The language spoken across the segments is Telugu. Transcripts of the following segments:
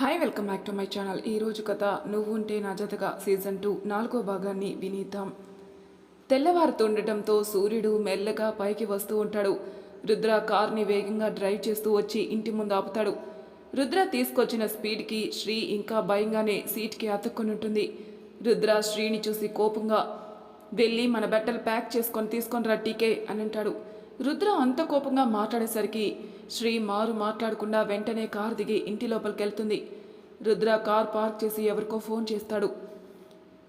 Hi welcome back to my channel. ఈరోజు కథ నువ్వు ఉంటే నా జతగా సీజన్ టూ నాలుగో భాగాన్ని వినీతాం తెల్లవారుతుండటంతో సూర్యుడు మెల్లగా పైకి వస్తూ ఉంటాడు. రుద్ర కార్ని వేగంగా డ్రైవ్ చేస్తూ వచ్చి ఇంటి ముందు ఆపుతాడు. రుద్ర తీసుకొచ్చిన స్పీడ్కి శ్రీ ఇంకా భయంగానే సీట్కి అతుక్కొని ఉంటుంది. రుద్ర శ్రీని చూసి కోపంగా వెళ్ళి మన బట్టలు ప్యాక్ చేసుకొని తీసుకొని రా టీకే అని అంటాడు. రుద్ర అంత కోపంగా మాట్లాడేసరికి శ్రీ మారు మాట్లాడకుండా వెంటనే కారు దిగి ఇంటి లోపలికి వెళ్తుంది రుద్ర కార్ పార్క్ చేసి ఎవరికో ఫోన్ చేస్తాడు.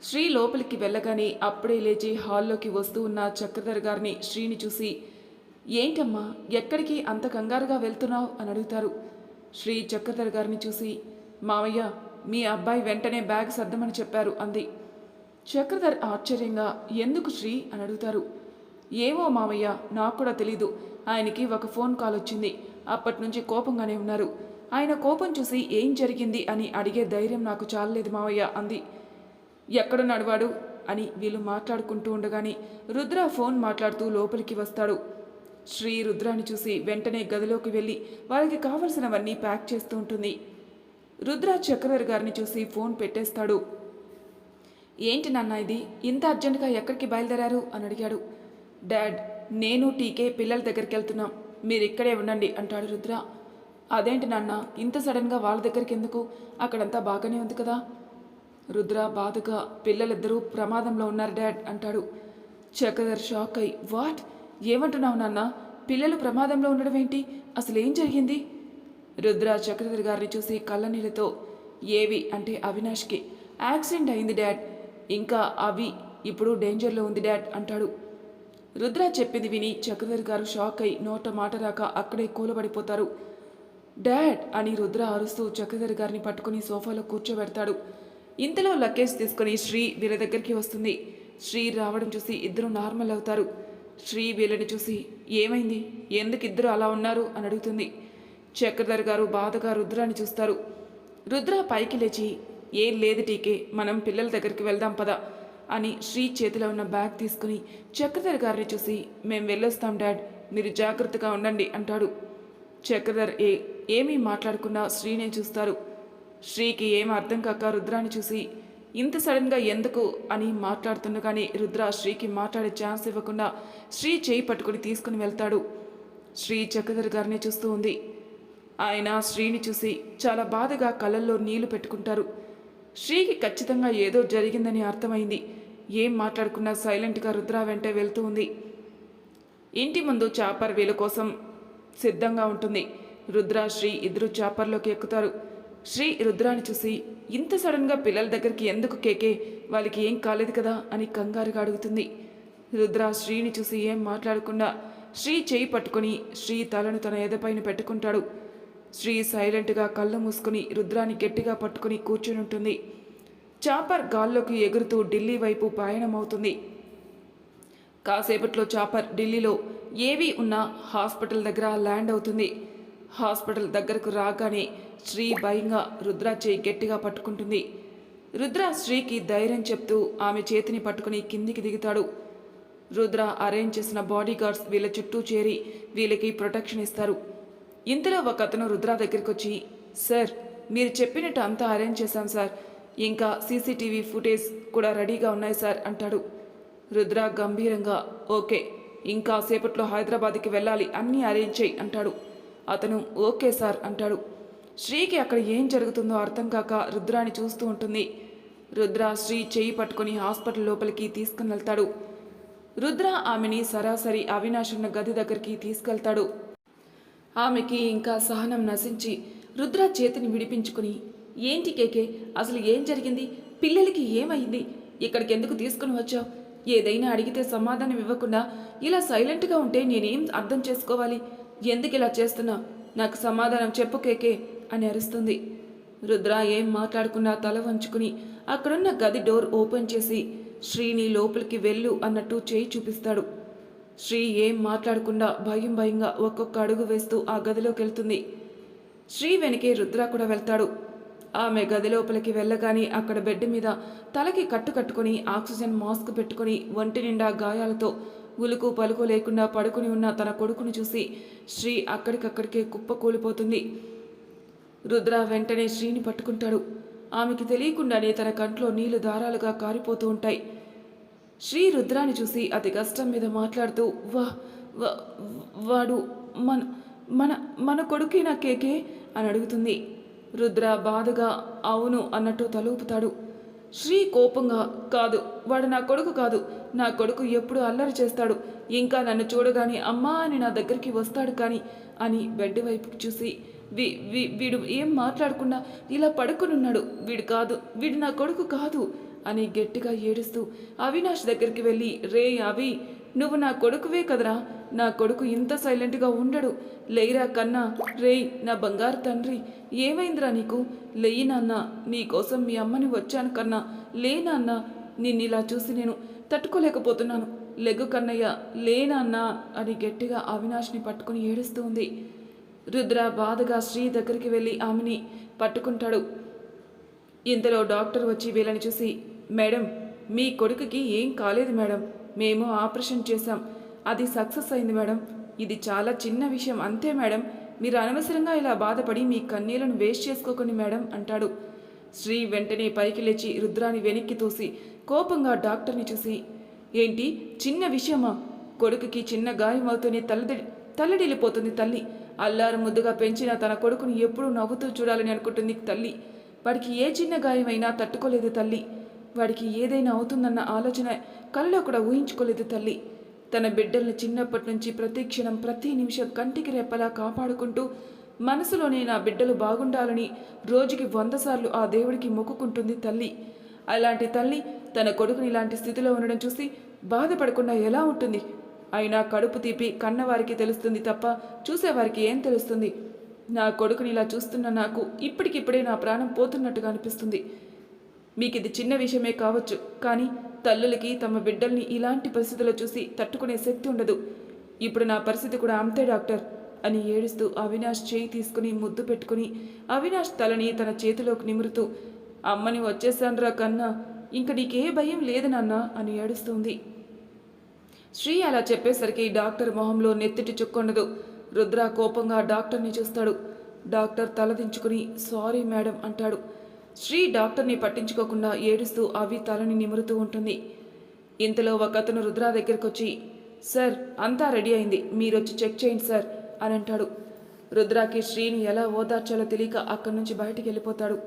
శ్రీ లోపలికి వెళ్ళగానే అప్పుడే లేచి హాల్లోకి వస్తూ ఉన్న చక్రధర్ గారిని శ్రీని చూసి ఏంటమ్మా ఎక్కడికి అంత కంగారుగా వెళ్తున్నావు? అని అడుగుతారు. శ్రీ చక్రధర్ గారిని చూసి మావయ్య మీ అబ్బాయి వెంటనే బ్యాగ్ సర్దమని చెప్పారు అంది. చక్రధర్ ఆశ్చర్యంగా ఎందుకు శ్రీ? అని అడుగుతారు. ఏమో మామయ్య నాకు కూడా తెలీదు. ఆయనకి ఒక ఫోన్ కాల్ వచ్చింది. అప్పటి నుంచి కోపంగానే ఉన్నారు. ఆయన కోపం చూసి ఏం జరిగింది అని అడిగే ధైర్యం నాకు చాలలేదు మావయ్య అంది. ఎక్కడున్నాడు వాడు? అని వీళ్ళు మాట్లాడుకుంటూ ఉండగానే రుద్ర ఫోన్ మాట్లాడుతూ లోపలికి వస్తాడు. శ్రీ రుద్రాన్ని చూసి వెంటనే గదిలోకి వెళ్ళి వాళ్ళకి కావలసినవన్నీ ప్యాక్ చేస్తూ ఉంటుంది. రుద్ర చక్రవర్ గారిని చూసి ఫోన్ పెట్టేస్తాడు. ఏంటి నాన్న ఇది? ఇంత అర్జెంటుగా ఎక్కడికి బయలుదేరారు? అని అడిగాడు. డాడ్ నేను టీకే పిల్లల దగ్గరికి వెళ్తున్నాం మీరు ఇక్కడే ఉండండి అంటాడు రుద్ర. అదేంటి నాన్న ఇంత సడన్గా వాళ్ళ దగ్గరికి ఎందుకు? అక్కడంతా బాగానే ఉంది కదా? రుద్ర బాధగా పిల్లలిద్దరూ ప్రమాదంలో ఉన్నారు డాడ్ అంటాడు. చక్రధర్ షాక్ అయి వాట్? ఏమంటున్నావు నాన్న? పిల్లలు ప్రమాదంలో ఉండడం ఏంటి? అసలు ఏం జరిగింది? రుద్ర చక్రధర్ గారిని చూసి కళ్ళనీళ్ళతో ఏవి అంటే అవినాష్కి యాక్సిడెంట్ అయింది డాడ్. ఇంకా అవి ఇప్పుడు డేంజర్లో ఉంది డాడ్ అంటాడు. రుద్ర చెప్పింది విని చక్రధర్ గారు షాక్ అయి నోట మాట రాక అక్కడే కూలబడిపోతారు. డాడ్ అని రుద్ర అరుస్తూ చక్రధర్ గారిని పట్టుకుని సోఫాలో కూర్చోబెడతాడు. ఇంతలో లగేజ్ తీసుకుని శ్రీ వీళ్ళ దగ్గరికి వస్తుంది. శ్రీ రావడం చూసి ఇద్దరు నార్మల్ అవుతారు. శ్రీ వీళ్ళని చూసి ఏమైంది? ఎందుకు ఇద్దరు అలా ఉన్నారు? అని అడుగుతుంది. చక్రధర్ గారు బాధగా రుద్రాని చూస్తారు. రుద్ర పైకి లేచి ఏం లేదు టీకే మనం పిల్లల దగ్గరికి వెళ్దాం పదా. అని శ్రీ చేతిలో ఉన్న బ్యాగ్ తీసుకుని చక్రధర్ గారిని చూసి మేం వెళ్ళొస్తాం డాడ్. మీరు జాగ్రత్తగా ఉండండి అంటాడు. చక్రధర్ ఏ ఏమీ మాట్లాడకుండా శ్రీనే చూస్తారు. శ్రీకి ఏం అర్థం కాక రుద్రాని చూసి ఇంత సడన్గా ఎందుకు? అని మాట్లాడుతుండగానే రుద్ర శ్రీకి మాట్లాడే ఛాన్స్ ఇవ్వకుండా శ్రీ చేయి పట్టుకుని తీసుకుని వెళ్తాడు. శ్రీ చక్రధర్ గారిని చూస్తూ ఉంది. ఆయన శ్రీని చూసి చాలా బాధగా కళ్ళల్లో నీళ్ళు పెట్టుకుంటారు. శ్రీకి ఖచ్చితంగా ఏదో జరిగిందని అర్థమైంది. ఏం మాట్లాడుకున్నా సైలెంట్గా రుద్ర వెంటే వెళ్తూ ఉంది. ఇంటి ముందు చాపర్ వీళ్ళ కోసం సిద్ధంగా ఉంటుంది. రుద్ర శ్రీ ఇద్దరు చాపర్లోకి ఎక్కుతారు. శ్రీ రుద్రాని చూసి ఇంత సడన్గా పిల్లల దగ్గరికి ఎందుకు కేకే? వాళ్ళకి ఏం కాలేదు కదా? అని కంగారుగా అడుగుతుంది. రుద్ర శ్రీని చూసి ఏం మాట్లాడకుండా శ్రీ చేయి పట్టుకొని శ్రీ తలను తన ఎదపైన పెట్టుకుంటాడు. శ్రీ సైలెంట్గా కళ్ళు మూసుకుని రుద్రాన్ని గట్టిగా పట్టుకుని కూర్చుని ఉంటుంది. చాపర్ గాల్లోకి ఎగురుతూ ఢిల్లీ వైపు పయనమవుతుంది. కాసేపట్లో చాపర్ ఢిల్లీలో ఏవి ఉన్న హాస్పిటల్ దగ్గర ల్యాండ్ అవుతుంది. హాస్పిటల్ దగ్గరకు రాగానే శ్రీ భయంగా రుద్ర చేయి గట్టిగా పట్టుకుంటుంది. రుద్ర శ్రీకి ధైర్యం చెప్తూ ఆమె చేతిని పట్టుకుని కిందికి దిగుతాడు. రుద్ర అరేంజ్ చేసిన బాడీ గార్డ్స్ వీళ్ళ చుట్టూ చేరి వీళ్ళకి ప్రొటెక్షన్ ఇస్తారు. ఇంతలో ఒక అతను రుద్ర దగ్గరికి వచ్చి సార్ మీరు చెప్పినట్టు అంతా అరేంజ్ చేశాం సార్. ఇంకా సీసీటీవీ ఫుటేజ్ కూడా రెడీగా ఉన్నాయి సార్ అంటాడు. రుద్ర గంభీరంగా ఓకే ఇంకా సేపట్లో హైదరాబాద్కి వెళ్ళాలి అన్నీ అరేంజ్ చేయి అంటాడు. అతను ఓకే సార్ అంటాడు. శ్రీకి అక్కడ ఏం జరుగుతుందో అర్థం కాక రుద్రాని చూస్తూ ఉంటుంది. రుద్ర శ్రీ చేయి పట్టుకుని హాస్పిటల్ లోపలికి తీసుకుని వెళ్తాడు రుద్ర ఆమెని సరాసరి అవినాష్ ఉన్న గది దగ్గరికి తీసుకెళ్తాడు. ఆమెకి ఇంకా సహనం నశించి రుద్ర చేతిని విడిపించుకుని ఏంటి కేకే? అసలు ఏం జరిగింది? పిల్లలకి ఏమైంది? ఇక్కడికి ఎందుకు తీసుకుని వచ్చావు? ఏదైనా అడిగితే సమాధానం ఇవ్వకుండా ఇలా సైలెంట్గా ఉంటే నేనేం అర్థం చేసుకోవాలి? ఎందుకు ఇలా చేస్తున్నా? నాకు సమాధానం చెప్పు కేకే అని అరుస్తుంది. రుద్ర ఏం మాట్లాడకుండా తల వంచుకుని అక్కడున్న గది డోర్ ఓపెన్ చేసి శ్రీని లోపలికి వెళ్ళు అన్నట్టు చేయి చూపిస్తాడు. శ్రీ ఏం మాట్లాడకుండా భయం భయంగా ఒక్కొక్క అడుగు వేస్తూ ఆ గదిలోకి వెళ్తుంది శ్రీ వెనకే రుద్ర కూడా వెళ్తాడు. ఆమె గది లోపలికి వెళ్ళగానే అక్కడ బెడ్ మీద తలకి కట్టు కట్టుకొని ఆక్సిజన్ మాస్క్ పెట్టుకొని ఒంటి నిండా గాయాలతో ఉలుకు పలుకు లేకుండా పడుకుని ఉన్న తన కొడుకును చూసి శ్రీ అక్కడికక్కడికే కుప్ప కూలిపోతుంది. రుద్ర వెంటనే శ్రీని పట్టుకుంటాడు. ఆమెకి తెలియకుండానే తన కంట్లో నీళ్ళు దారాలుగా కారిపోతూ ఉంటాయి. శ్రీ రుద్రాని చూసి అతి కష్టం మీద మాట్లాడుతూ వా వా- వాడు మన మన మన కొడుకేనా కేకే? అని అడుగుతుంది. రుద్ర బాధగా అవును అన్నట్టు తలూపుతాడు. శ్రీ కోపంగా కాదు వాడు నా కొడుకు కాదు. నా కొడుకు ఎప్పుడు అల్లరి చేస్తాడు. ఇంకా నన్ను చూడగానే అమ్మా అని నా దగ్గరికి వస్తాడు కానీ అని బెడ్ వైపు చూసి వీ వీ వీడు ఏం మాట్లాడకుండా ఇలా పడుకునున్నాడు. వీడు కాదు వీడు నా కొడుకు కాదు అని గట్టిగా ఏడుస్తూ అవినాష్ దగ్గరికి వెళ్ళి రే అవి నువ్వు నా కొడుకువే కదరా నా కొడుకు ఇంత సైలెంట్గా ఉండడు. లేరా కన్నా? రేయ్ నా బంగారు తండ్రి ఏమైందిరా నీకు? లేయి నాన్న నీకోసం మీ అమ్మని వచ్చాను కన్నా. లే నాన్న నిన్ను ఇలా చూసి నేను తట్టుకోలేకపోతున్నాను. లెగ్గు కన్నయ్య లే నాన్న అని గట్టిగా అవినాష్ని పట్టుకుని ఏడుస్తూ ఉంది. రుద్ర బాధగా శ్రీ దగ్గరికి వెళ్ళి ఆమెని పట్టుకుంటాడు. ఇంతలో డాక్టర్ వచ్చి వీళ్ళని చూసి మేడం మీ కొడుకుకి ఏం కాలేదు మేడం. మేము ఆపరేషన్ చేశాం. అది సక్సెస్ అయింది మేడం. ఇది చాలా చిన్న విషయం. అంతే మేడం. మీరు అనవసరంగా ఇలా బాధపడి మీ కన్నీళ్ళను వేస్ట్ చేసుకోకండి మేడం అంటాడు. శ్రీ వెంటనే పైకి లేచి రుద్రాన్ని వెనక్కి తోసి కోపంగా డాక్టర్ని చూసి ఏంటి? చిన్న విషయమా? కొడుకుకి చిన్న గాయం అవుతూనే తల్లడి తల్లడిల్లిపోతుంది తల్లి. అల్లారు ముద్దుగా పెంచిన తన కొడుకుని ఎప్పుడూ నవ్వుతూ చూడాలని అనుకుంటుంది తల్లి. వాడికి ఏ చిన్న గాయమైనా తట్టుకోలేదు తల్లి. వాడికి ఏదైనా అవుతుందన్న ఆలోచన కలలో కూడా ఊహించుకోలేదు తల్లి. తన బిడ్డల్ని చిన్నప్పటి నుంచి ప్రతి క్షణం ప్రతి నిమిషం కంటికి రెప్పలా కాపాడుకుంటూ మనసులోనే నా బిడ్డలు బాగుండాలని రోజుకి వంద సార్లు ఆ దేవుడికి మొక్కుకుంటుంది తల్లి. అలాంటి తల్లి తన కొడుకుని ఇలాంటి స్థితిలో ఉండడం చూసి బాధపడకుండా ఎలా ఉంటుంది? అయినా కడుపు తీపి కన్నవారికి తెలుస్తుంది తప్ప చూసేవారికి ఏం తెలుస్తుంది? నా కొడుకుని ఇలా చూస్తున్న నాకు ఇప్పటికిప్పుడే నా ప్రాణం పోతున్నట్టుగా అనిపిస్తుంది. మీకు ఇది చిన్న విషయమే కావచ్చు కానీ తల్లులకి తమ బిడ్డల్ని ఇలాంటి పరిస్థితుల్లో చూసి తట్టుకునే శక్తి ఉండదు. ఇప్పుడు నా పరిస్థితి కూడా అంతే డాక్టర్ అని ఏడుస్తూ అవినాష్ చేయి తీసుకుని ముద్దు పెట్టుకుని అవినాష్ తలని తన చేతిలోకి నిమురుతూ అమ్మని వచ్చేసాన్రా కన్నా ఇంక నీకే భయం లేదు నాన్న అని ఏడుస్తుంది. శ్రీ అలా చెప్పేసరికి డాక్టర్ మొహంలో నెత్తిటి చుక్కొండదు. రుద్ర కోపంగా డాక్టర్ని చూస్తాడు. డాక్టర్ తలదించుకుని సారీ మేడం అంటాడు. శ్రీ డాక్టర్ని పట్టించుకోకుండా ఏడుస్తూ అవి తలని నిమురుతూ ఉంటుంది. ఇంతలో ఒక అతను రుద్ర దగ్గరికి వచ్చి సార్ అంతా రెడీ అయింది. మీరొచ్చి చెక్ చేయండి సార్ అని అంటాడు. రుద్రాకి శ్రీని ఎలా ఓదార్చాలో తెలియక అక్కడి నుంచి బయటికి వెళ్ళిపోతాడు.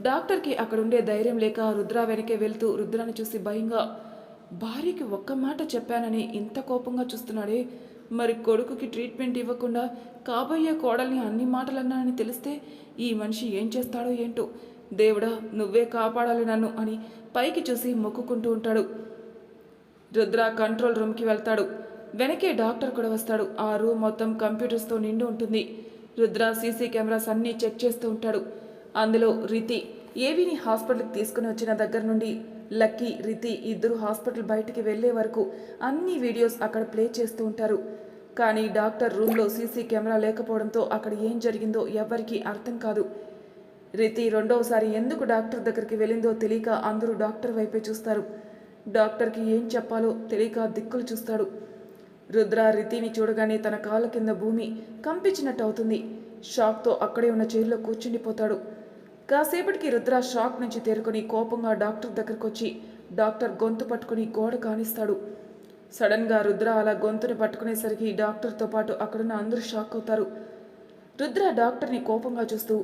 డాక్టర్కి అక్కడుండే ధైర్యం లేక రుద్ర వెనకే వెళ్తూ రుద్రాని చూసి భయంగా భార్యకి ఒక్క మాట చెప్పానని ఇంత కోపంగా చూస్తున్నాడే. మరి కొడుకుకి ట్రీట్మెంట్ ఇవ్వకుండా కాబోయే కోడల్ని అన్ని మాటలన్నానని తెలిస్తే ఈ మనిషి ఏం చేస్తాడో ఏంటో. దేవుడా నువ్వే కాపాడాలి నన్ను అని పైకి చూసి మొక్కుకుంటూ ఉంటాడు. రుద్ర కంట్రోల్ రూమ్కి వెళ్తాడు. వెనకే డాక్టర్ కూడా వస్తాడు. ఆ రూమ్ మొత్తం కంప్యూటర్స్తో నిండి ఉంటుంది. రుద్ర సీసీ కెమెరాస్ అన్నీ చెక్ చేస్తూ ఉంటాడు. అందులో రితి ఏవిని హాస్పిటల్కి తీసుకుని వచ్చిన దగ్గర నుండి లక్కీ రితి ఇద్దరు హాస్పిటల్ బయటికి వెళ్ళే వరకు అన్ని వీడియోస్ అక్కడ ప్లే చేస్తూ ఉంటారు. కానీ డాక్టర్ రూమ్లో సీసీ కెమెరా లేకపోవడంతో అక్కడ ఏం జరిగిందో ఎవ్వరికీ అర్థం కాదు. రితి రెండవసారి ఎందుకు డాక్టర్ దగ్గరికి వెళ్ళిందో తెలియక అందరూ డాక్టర్ వైపే చూస్తారు. డాక్టర్కి ఏం చెప్పాలో తెలియక దిక్కులు చూస్తాడు. రుద్ర రితిని చూడగానే తన కాళ్ళ కింద భూమి కంపించినట్టు అవుతుంది షాక్తో అక్కడే ఉన్న చైర్లో కూర్చుండిపోతాడు. కాసేపటికి రుద్ర షాక్ నుంచి తేరుకొని కోపంగా డాక్టర్ దగ్గరకు వచ్చి డాక్టర్ గొంతు పట్టుకుని గోడ కానిస్తాడు. సడన్గా రుద్ర అలా గొంతుని పట్టుకునేసరికి డాక్టర్తో పాటు అక్కడున్న అందరూ షాక్ అవుతారు. రుద్ర డాక్టర్ని కోపంగా చూస్తూ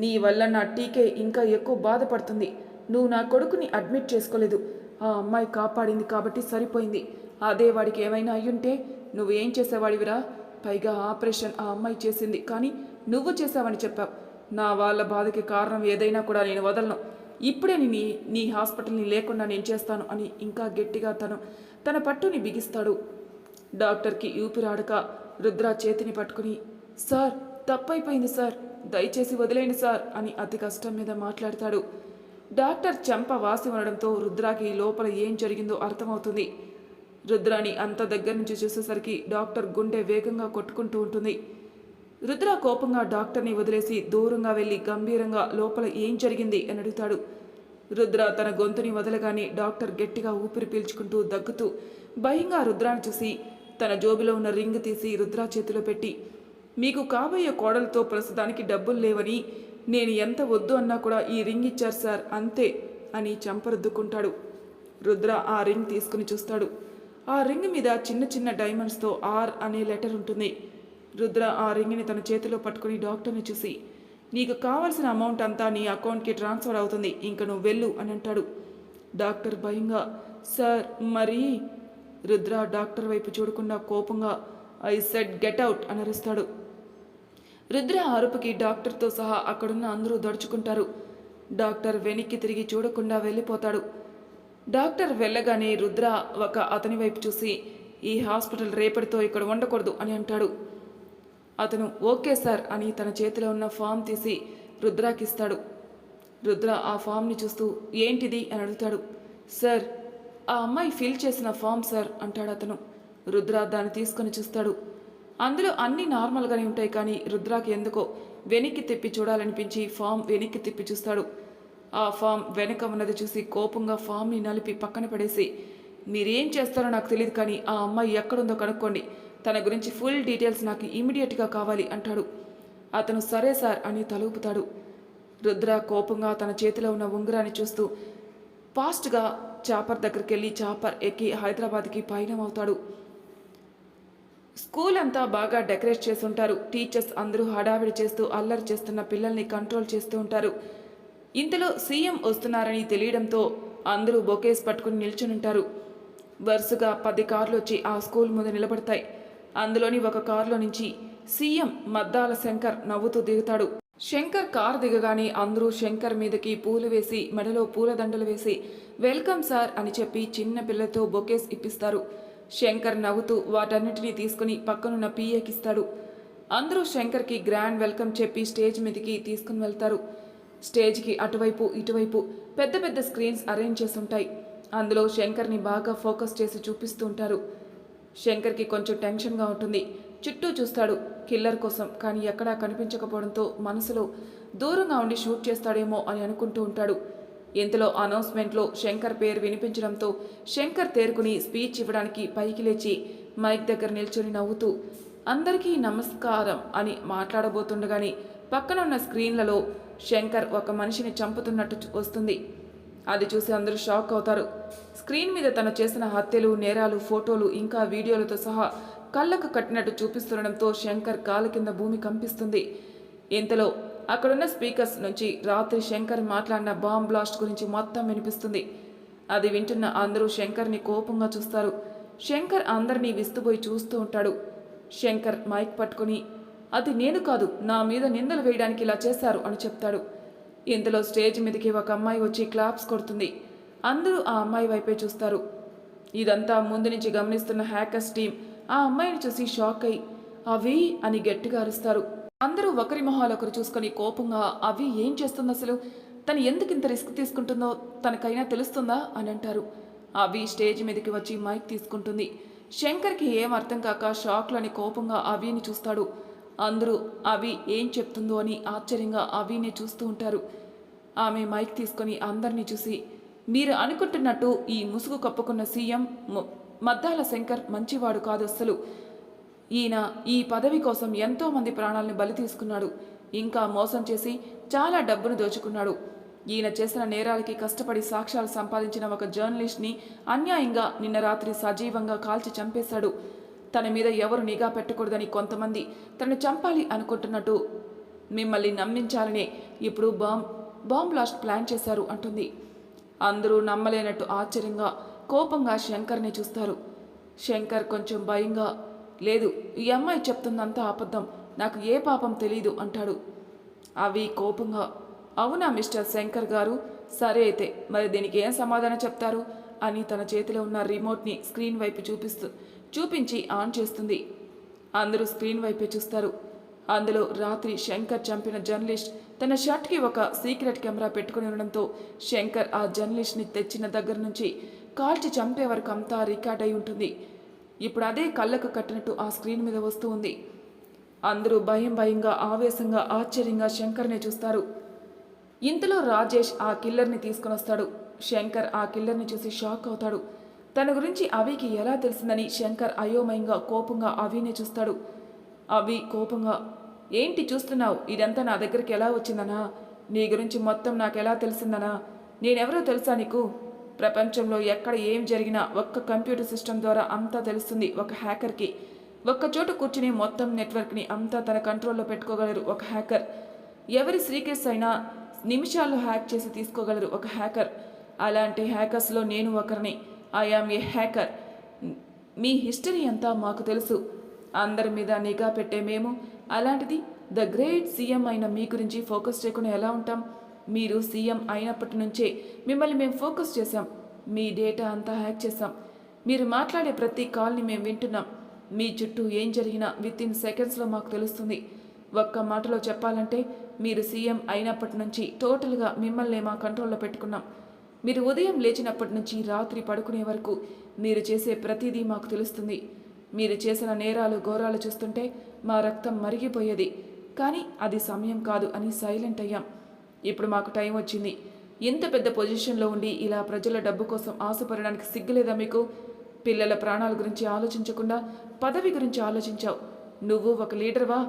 నీ వల్ల నా టీకే ఇంకా ఎక్కువ బాధపడుతుంది. నువ్వు నా కొడుకుని అడ్మిట్ చేసుకోలేదు. ఆ అమ్మాయి కాపాడింది కాబట్టి సరిపోయింది. అదే వాడికి ఏమైనా అయ్యుంటే నువ్వేం చేసేవాడివిరా? పైగా ఆపరేషన్ ఆ అమ్మాయి చేసింది. కానీ నువ్వు చేసావని చెప్పావు. నా వాళ్ళ బాధకి కారణం ఏదైనా కూడా నేను వదలను. ఇప్పుడే నీ నీ హాస్పిటల్ని లేకుండా నేను చేస్తాను అని ఇంకా గట్టిగా తను తన పట్టుని బిగిస్తాడు. డాక్టర్కి ఊపిరాడక రుద్ర చేతిని పట్టుకుని సార్ తప్పైపోయింది సార్. దయచేసి వదిలేయండి సార్ అని అతి కష్టం మీద మాట్లాడతాడు. డాక్టర్ చెంప వాసి ఉండడంతో రుద్రాకి లోపల ఏం జరిగిందో అర్థమవుతుంది. రుద్రాని అంత దగ్గర నుంచి చూసేసరికి డాక్టర్ గుండె వేగంగా కొట్టుకుంటూ ఉంటుంది. రుద్ర కోపంగా డాక్టర్ని వదిలేసి దూరంగా వెళ్ళి గంభీరంగా లోపల ఏం జరిగింది అని అడుగుతాడు. రుద్ర తన గొంతుని వదలగానే డాక్టర్ గట్టిగా ఊపిరి పీల్చుకుంటూ దగ్గుతూ భయంగా రుద్రాన్ని చూసి తన జోబిలో ఉన్న రింగ్ తీసి రుద్ర చేతిలో పెట్టి మీకు కాబోయే కోడలతో ప్రస్తుతానికి డబ్బులు లేవని నేను ఎంత వద్దు అన్నా కూడా ఈ రింగ్ ఇచ్చారు సార్ అంతే అని చంపరుద్దుకుంటాడు. రుద్ర ఆ రింగ్ తీసుకుని చూస్తాడు. ఆ రింగ్ మీద చిన్న చిన్న డైమండ్స్తో ఆర్ అనే లెటర్ ఉంటుంది. రుద్ర ఆ రింగ్ని తన చేతిలో పట్టుకుని డాక్టర్ని చూసి నీకు కావలసిన అమౌంట్ అంతా నీ అకౌంట్కి ట్రాన్స్ఫర్ అవుతుంది ఇంక నువ్వు వెళ్ళు అని అంటాడు. డాక్టర్ భయంగా సార్ మరి? రుద్ర డాక్టర్ వైపు చూడకుండా కోపంగా ఐ సెడ్ గెట్ అవుట్ అని అరుస్తాడు. రుద్ర అరుపుకి డాక్టర్తో సహా అక్కడున్న అందరూ దడుచుకుంటారు. డాక్టర్ వెనక్కి తిరిగి చూడకుండా వెళ్ళిపోతాడు. డాక్టర్ వెళ్ళగానే రుద్ర ఒక అతని వైపు చూసి ఈ హాస్పిటల్ రేపటితో ఇక్కడ ఉండకూడదు అని అంటాడు. అతను ఓకే సార్ అని తన చేతిలో ఉన్న ఫామ్ తీసి రుద్రాకిస్తాడు. రుద్ర ఆ ఫామ్ని చూస్తూ ఏంటిది అని అడుగుతాడు. సార్ ఆ అమ్మాయి ఫిల్ చేసిన ఫామ్ సార్ అంటాడు అతను. రుద్ర దాన్ని తీసుకొని చూస్తాడు. అందులో అన్నీ నార్మల్గానే ఉంటాయి కానీ రుద్రాకి ఎందుకో వెనక్కి తిప్పి చూడాలనిపించి ఫామ్ వెనక్కి తిప్పి చూస్తాడు. ఆ ఫామ్ వెనక ఉన్నది చూసి కోపంగా ఫామ్ని నలిపి పక్కన పడేసి మీరేం చేస్తారో నాకు తెలియదు కానీ ఆ అమ్మాయి ఎక్కడుందో కనుక్కోండి. తన గురించి ఫుల్ డీటెయిల్స్ నాకు ఇమీడియట్గా కావాలి అంటాడు. అతను సరే సార్ అని తలుపుతాడు. రుద్ర కోపంగా తన చేతిలో ఉన్న ఉంగరాన్ని చూస్తూ ఫాస్ట్గా చాపర్ దగ్గరికి వెళ్ళి చాపర్ ఎక్కి హైదరాబాద్కి పయనం అవుతాడు స్కూల్ అంతా బాగా డెకరేట్ చేసి ఉంటారు టీచర్స్ అందరూ హడావిడి చేస్తూ అల్లరి చేస్తున్న పిల్లల్ని కంట్రోల్ చేస్తూ ఉంటారు. ఇంతలో సీఎం వస్తున్నారని తెలియడంతో అందరూ బొకేస్ పట్టుకుని నిల్చునుంటారు. వరుసగా పది కార్లు వచ్చి ఆ స్కూల్ ముందు నిలబడతాయి. అందులోని ఒక కారులో నుంచి సీఎం మద్దాల శంకర్ నవ్వుతూ దిగుతాడు. శంకర్ కార్ దిగగానే అందరూ శంకర్ మీదకి పూలు వేసి మెడలో పూలదండలు వేసి వెల్కమ్ సార్ అని చెప్పి చిన్న పిల్లలతో బొకేస్ ఇప్పిస్తారు. శంకర్ నవ్వుతూ వాటన్నిటినీ తీసుకుని పక్కనున్న పిఏకిస్తాడు. అందరూ శంకర్కి గ్రాండ్ వెల్కమ్ చెప్పి స్టేజ్ మీదకి తీసుకుని వెళ్తారు. స్టేజ్కి అటువైపు ఇటువైపు పెద్ద పెద్ద స్క్రీన్స్ అరేంజ్ చేసి ఉంటాయి అందులో శంకర్ని బాగా ఫోకస్ చేసి చూపిస్తూ ఉంటారు. శంకర్కి కొంచెం టెన్షన్గా ఉంటుంది. చుట్టూ చూస్తాడు కిల్లర్ కోసం కానీ ఎక్కడా కనిపించకపోవడంతో మనసులో దూరంగా ఉండి షూట్ చేస్తాడేమో అని అనుకుంటూ ఉంటాడు. ఇంతలో అనౌన్స్మెంట్లో శంకర్ పేరు వినిపించడంతో శంకర్ తేరుకుని స్పీచ్ ఇవ్వడానికి పైకి లేచి మైక్ దగ్గర నిల్చొని నవ్వుతూ అందరికీ నమస్కారం అని మాట్లాడబోతుండగానే పక్కన ఉన్న స్క్రీన్లలో శంకర్ ఒక మనిషిని చంపుతున్నట్టు వస్తుంది. అది చూసి అందరూ షాక్ అవుతారు. స్క్రీన్ మీద తను చేసిన హత్యలు నేరాలు ఫోటోలు ఇంకా వీడియోలతో సహా కళ్ళకు కట్టినట్టు చూపిస్తుండడంతో శంకర్ కాలు కింద భూమి కంపిస్తుంది. ఇంతలో అక్కడున్న స్పీకర్స్ నుంచి రాత్రి శంకర్ మాట్లాడిన బాంబ్ బ్లాస్ట్ గురించి మొత్తం వినిపిస్తుంది. అది వింటున్న అందరూ శంకర్ని కోపంగా చూస్తారు. శంకర్ అందరినీ విస్తుపోయి చూస్తూ ఉంటాడు. శంకర్ మైక్ పట్టుకుని అది నేను కాదు నా మీద నిందలు వేయడానికి ఇలా చేశారు అని చెప్తాడు. ఇంతలో స్టేజ్ మీదకి ఒక అమ్మాయి వచ్చి క్లాప్స్ కొడుతుంది. అందరూ ఆ అమ్మాయి వైపే చూస్తారు. ఇదంతా ముందు నుంచి గమనిస్తున్న హ్యాకర్స్ టీం ఆ అమ్మాయిని చూసి షాక్ అయి అవి? అని గట్టిగా అరుస్తారు. అందరూ ఒకరి మొహాలు ఒకరు చూసుకొని కోపంగా అవి ఏం చేస్తుంది అసలు? తను ఎందుకు ఇంత రిస్క్ తీసుకుంటుందో తనకైనా తెలుస్తుందా? అని అంటారు. అవి స్టేజ్ మీదకి వచ్చి మైక్ తీసుకుంటుంది. శంకర్కి ఏం అర్థం కాక షాక్లోని కోపంగా అవిని చూస్తాడు. అందరూ అవి ఏం చెప్తుందో? అని ఆశ్చర్యంగా అవిని చూస్తూ ఉంటారు. ఆమె మైక్ తీసుకొని అందరినీ చూసి మీరు అనుకుంటున్నట్టు ఈ ముసుగు కప్పుకున్న సీఎం మద్దాల శంకర్ మంచివాడు కాదు అస్సలు ఈయన ఈ పదవి కోసం ఎంతో మంది ప్రాణాలను బలి తీసుకున్నాడు. ఇంకా మోసం చేసి చాలా డబ్బును దోచుకున్నాడు. ఈయన చేసిన నేరాలకి కష్టపడి సాక్ష్యాలు సంపాదించిన ఒక జర్నలిస్ట్ని అన్యాయంగా నిన్న రాత్రి సజీవంగా కాల్చి చంపేశాడు. తన మీద ఎవరు నిఘా పెట్టకూడదని కొంతమంది తనను చంపాలి అనుకుంటున్నట్టు మిమ్మల్ని నమ్మించాలనే ఇప్పుడు బాంబ్ బాంబ్ బ్లాస్ట్ ప్లాన్ చేశారు అంటుంది. అందరూ నమ్మలేనట్టు ఆశ్చర్యంగా కోపంగా శంకర్ని చూస్తారు. శంకర్ కొంచెం భయంగా లేదు ఈ అమ్మాయి చెప్తుందంతా అబద్ధం నాకు ఏ పాపం తెలీదు అంటాడు. అవి కోపంగా అవునా మిస్టర్ శంకర్ గారు? సరే అయితే మరి దీనికి ఏం సమాధానం చెప్తారు? అని తన చేతిలో ఉన్న రిమోట్ని స్క్రీన్ వైపు చూపిస్తూ చూపించి ఆన్ చేస్తుంది. అందరూ స్క్రీన్ వైపే చూస్తారు. అందులో రాత్రి శంకర్ చంపిన జర్నలిస్ట్ తన షర్ట్కి ఒక సీక్రెట్ కెమెరా పెట్టుకుని ఉండడంతో శంకర్ ఆ జర్నలిస్ట్ని తెచ్చిన దగ్గర నుంచి కాల్చి చంపే వరకు అంతా రికార్డ్ అయి ఉంటుంది. ఇప్పుడు అదే కళ్ళకు కట్టినట్టు ఆ స్క్రీన్ మీద వస్తూ ఉంది. అందరూ భయం భయంగా ఆవేశంగా ఆశ్చర్యంగా శంకర్ని చూస్తారు. ఇంతలో రాజేష్ ఆ కిల్లర్ని తీసుకొని వస్తాడు. శంకర్ ఆ కిల్లర్ని చూసి షాక్ అవుతాడు. తన గురించి అవికి ఎలా తెలిసిందని శంకర్ అయోమయంగా కోపంగా అవినే చూస్తాడు. అవి కోపంగా ఏంటి చూస్తున్నావు? ఇదంతా నా దగ్గరికి ఎలా వచ్చిందనా? నీ గురించి మొత్తం నాకు ఎలా తెలిసిందనా? నేనెవరో తెలుసా నీకు? ప్రపంచంలో ఎక్కడ ఏం జరిగినా ఒక్క కంప్యూటర్ సిస్టమ్ ద్వారా అంతా తెలుస్తుంది ఒక హ్యాకర్కి. ఒక్క చోట కూర్చుని మొత్తం నెట్వర్క్ని అంతా తన కంట్రోల్లో పెట్టుకోగలరు ఒక హ్యాకర్. ఎవరి శ్రీకేస్ అయినా నిమిషాల్లో హ్యాక్ చేసి తీసుకోగలరు ఒక హ్యాకర్. అలాంటి హ్యాకర్స్లో నేను ఒకరిని. I am a hacker. Me history అంతా మాకు తెలుసు. అందరి మీద నిఘా పెట్టే మేము. అలాంటిది ద గ్రేట్ సీఎం అయిన మీ గురించి ఫోకస్ చేయకుండా ఎలా ఉంటాం? మీరు సీఎం అయినప్పటి నుంచే మిమ్మల్ని మేము ఫోకస్ చేశాం. మీ డేటా అంతా హ్యాక్ చేశాం. మీరు మాట్లాడే ప్రతి కాల్ని మేము వింటున్నాం. మీ చుట్టూ ఏం జరిగినా విత్ ఇన్ సెకండ్స్లో మాకు తెలుస్తుంది. ఒక్క మాటలో చెప్పాలంటే మీరు సీఎం అయినప్పటి నుంచి టోటల్గా మిమ్మల్ని మా కంట్రోల్లో పెట్టుకున్నాం. మీరు ఉదయం లేచినప్పటి నుంచి రాత్రి పడుకునే వరకు మీరు చేసే ప్రతిదీ మాకు తెలుస్తుంది. మీరు చేసిన నేరాలు ఘోరాలు చూస్తుంటే మా రక్తం మరిగిపోయేది. కానీ అది సమయం కాదు అని సైలెంట్ అయ్యాం. ఇప్పుడు మాకు టైం వచ్చింది. ఇంత పెద్ద పొజిషన్లో ఉండి ఇలా ప్రజల డబ్బు కోసం ఆశపడడానికి సిగ్గులేదా మీకు? పిల్లల ప్రాణాల గురించి ఆలోచించకుండా పదవి గురించి ఆలోచించావు. నువ్వు ఒక లీడర్వా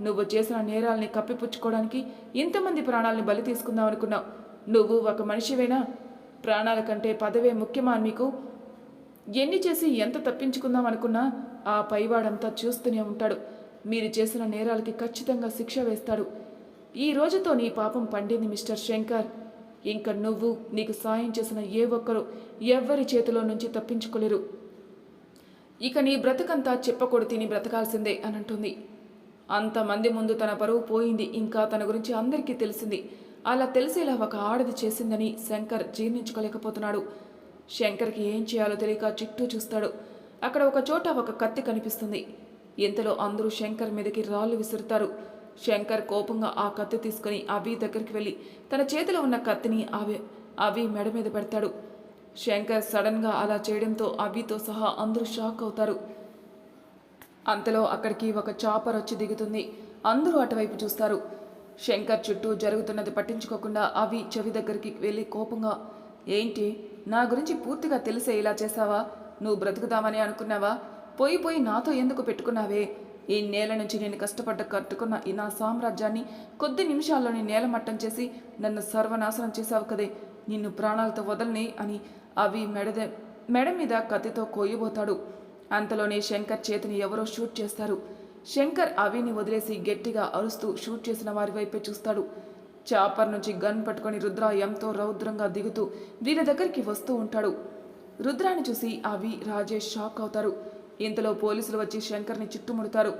నువ్వు చేసిన నేరాల్ని కప్పిపుచ్చుకోవడానికి ఇంతమంది ప్రాణాలని బలి తీసుకుందాం అనుకున్నావు. నువ్వు ఒక మనిషివేనా? ప్రాణాల కంటే పదవే ముఖ్యమా మీకు? ఎన్ని చేసి ఎంత తప్పించుకుందాం అనుకున్నా ఆ పైవాడంతా చూస్తూనే ఉంటాడు. మీరు చేసిన నేరాలకి ఖచ్చితంగా శిక్ష వేస్తాడు. ఈ రోజుతో నీ పాపం పండింది మిస్టర్ శంకర్. ఇంకా నువ్వు నీకు సాయం చేసిన ఏ ఒక్కరు ఎవ్వరి చేతిలో నుంచి తప్పించుకోలేరు. ఇక నీ బ్రతకంతా చెప్పకూడదు తిని బ్రతకాల్సిందే అని అంటుంది. అంతమంది ముందు తన పరువు పోయింది ఇంకా తన గురించి అందరికీ తెలిసింది. అలా తెలిసేలా ఒక ఆడది చేసిందని శంకర్ జీర్ణించుకోలేకపోతున్నాడు. శంకర్కి ఏం చేయాలో తెలియక చుట్టూ చూస్తాడు. అక్కడ ఒక చోట ఒక కత్తి కనిపిస్తుంది. ఇంతలో అందరూ శంకర్ మీదకి రాళ్ళు విసురుతారు. శంకర్ కోపంగా ఆ కత్తి తీసుకుని అవి దగ్గరికి వెళ్ళి తన చేతిలో ఉన్న కత్తిని అవి అవి మెడ మీద పెడతాడు. శంకర్ సడన్గా అలా చేయడంతో అవితో సహా అందరూ షాక్ అవుతారు. అంతలో అక్కడికి ఒక చాపర్ వచ్చి దిగుతుంది. అందరూ అటువైపు చూస్తారు. శంకర్ చుట్టూ జరుగుతున్నది పట్టించుకోకుండా అవి చెవి దగ్గరికి వెళ్ళి కోపంగా ఏంటి? నా గురించి పూర్తిగా తెలిసే ఇలా చేసావా నువ్వు బ్రతుకుదామని అనుకున్నావా? పోయి పోయి నాతో ఎందుకు పెట్టుకున్నావే? ఈ నేల నుంచి నేను కష్టపడ్డ కట్టుకున్న ఈ నా సామ్రాజ్యాన్ని కొద్ది నిమిషాల్లోనే నేలమట్టం చేసి నన్ను సర్వనాశనం చేశావు కదే. నిన్ను ప్రాణాలతో వదలని అని అవి మెడదే మెడ మీద కత్తితో కోయబోతాడు. అంతలోనే శంకర్ చేతిని ఎవరో షూట్ చేస్తారు. శంకర్ అవిని వదిలేసి గట్టిగా అరుస్తూ షూట్ చేసిన వారి వైపే చూస్తాడు. చాపర్ నుంచి గన్ పట్టుకొని రుద్ర ఎంతో రౌద్రంగా దిగుతూ వీళ్ళ దగ్గరికి వస్తూ ఉంటాడు. రుద్రాని చూసి అవి రాజేష్ షాక్ అవుతారు. ఇంతలో పోలీసులు వచ్చి శంకర్ని చుట్టుముడతారు.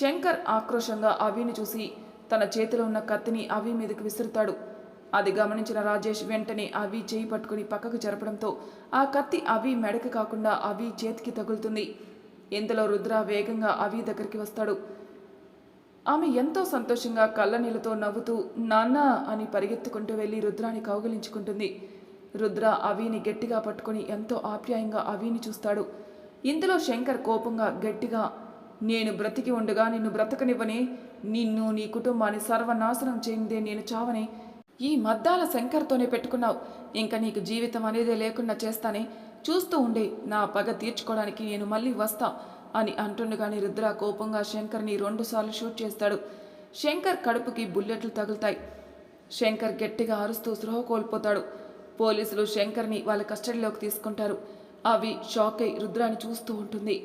శంకర్ ఆక్రోషంగా అవిని చూసి తన చేతిలో ఉన్న కత్తిని అవి మీదకి విసురుతాడు. అది గమనించిన రాజేష్ వెంటనే అవి చేయి పట్టుకుని పక్కకు జరపడంతో ఆ కత్తి అవి మెడకి కాకుండా అవి చేతికి తగులుతుంది. ఇంతలో రుద్ర వేగంగా అవి దగ్గరికి వస్తాడు. ఆమె ఎంతో సంతోషంగా కళ్ళనీళ్ళతో నవ్వుతూ నాన్న అని పరిగెత్తుకుంటూ వెళ్ళి రుద్రాని కౌగిలించుకుంటుంది. రుద్ర అవిని గట్టిగా పట్టుకొని ఎంతో ఆప్యాయంగా అవిని చూస్తాడు. ఇందులో శంకర్ కోపంగా గట్టిగా నేను బ్రతికి ఉండగా నిన్ను బ్రతకనివ్వని నిన్ను నీ కుటుంబాన్ని సర్వనాశనం చేయిందే నేను చావని. ఈ మద్దాల శంకర్తోనే పెట్టుకున్నావు. ఇంకా నీకు జీవితం అనేదే లేకుండా చేస్తానే. చూస్తూ ఉండే నా పగ తీర్చుకోవడానికి నేను మళ్ళీ వస్తా అని అంటుండగానే రుద్ర కోపంగా శంకర్ని రెండుసార్లు షూట్ చేస్తాడు. శంకర్ కడుపుకి బుల్లెట్లు తగులుతాయి. శంకర్ గట్టిగా అరుస్తూ స్పృహ కోల్పోతాడు. పోలీసులు శంకర్ని వాళ్ళ కస్టడీలోకి తీసుకుంటారు. అవి షాక్ అయి రుద్రాన్ని చూస్తూ ఉంటుంది.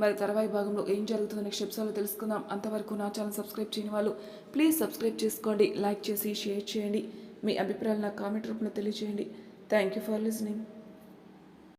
మరి తర్వాయి భాగంలో ఏం జరుగుతుందో నెక్స్ట్ ఎపిసోడ్లో తెలుసుకుందాం. అంతవరకు నా ఛానల్ సబ్స్క్రైబ్ చేయని వాళ్ళు ప్లీజ్ సబ్స్క్రైబ్ చేసుకోండి. లైక్ చేసి షేర్ చేయండి. మీ అభిప్రాయాలు నా కామెంట్ రూపంలో తెలియజేయండి. Thank you for listening.